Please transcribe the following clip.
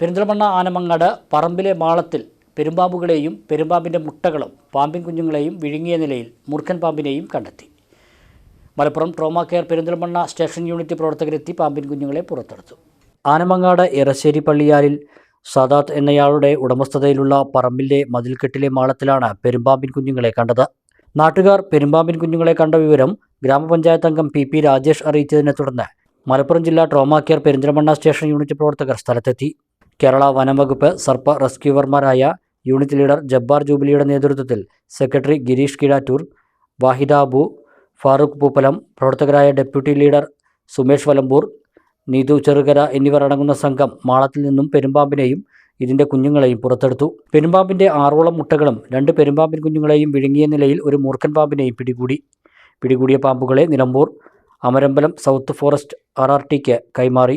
പെരിന്തൽമണ്ണ ആനമങ്ങാട് പറമ്പിലെ മാളത്തിൽ പെരുമ്പാമ്പുകളെയും പെരുമ്പാമ്പിന്റെ മുട്ടകളും പാമ്പിൻ കുഞ്ഞുങ്ങളെയും വിഴുങ്ങിയ നിലയിൽ മുർഖൻ പാമ്പിനെയും കണ്ടെത്തി. Malappuram trauma care Perinthalmanna station unit പ്രവർത്തകരെത്തി പാമ്പിൻ കുഞ്ഞുങ്ങളെ പുറത്തെടുത്തു. ആനമങ്ങാട് എറശ്ശേരി പള്ളിയാലിൽ സദാത്ത് എന്നയാളുടെ ഉടമസ്ഥതയിലുള്ള പറമ്പിലെ മതിൽക്കെട്ടിലെ മാളത്തിലാണ് പെരുമ്പാമ്പിൻ കുഞ്ഞുങ്ങളെ കണ്ടത്. നാട്ടുകാർ പെരുമ്പാമ്പിൻ കുഞ്ഞുങ്ങളെ കണ്ട വിവരം ഗ്രാമപഞ്ചായത്ത് അംഗം പി പി രാജേഷ് അറിയിച്ചതിനെ തുടർന്ന് മലപ്പുറം ജില്ലാ trauma care Perinthalmanna station unit പ്രവർത്തകർ സ്ഥലത്തെത്തി. കേരള വനംവകുപ്പ് സർപ്പ റെസ്ക്യൂവർമാരായ യൂണിറ്റ് ലീഡർ ജബ്ബാർ ജൂബിലിയുടെ നേതൃത്വത്തിൽ സെക്രട്ടറി ഗിരീഷ് കിടാറ്റൂർ വാഹിദാബു ഫാറൂഖ് പൂപ്പലം പ്രവർത്തകരായ ഡെപ്യൂട്ടി ലീഡർ സുമേഷ് വലമ്പൂർ നീതു ചെറുകര എന്നിവർ അടങ്ങുന്ന സംഘം മാളത്തിൽ നിന്നും പെരുമ്പാമ്പിനെയും ഇതിന്റെ കുഞ്ഞുങ്ങളെയും പുറത്തെടുത്തു. പെരുമ്പാമ്പിന്റെ ആറോളം മുട്ടകളും രണ്ട് പെരുമ്പാമ്പിൻ കുഞ്ഞുങ്ങളെയും വിഴുങ്ങിയ നിലയിൽ ഒരു മൂർഖൻ പാമ്പിനെയും പിടികൂടി. പിടികൂടിയ പാമ്പുകളെ Nilambur Amarambalam south forest R R tick കൈമാറി.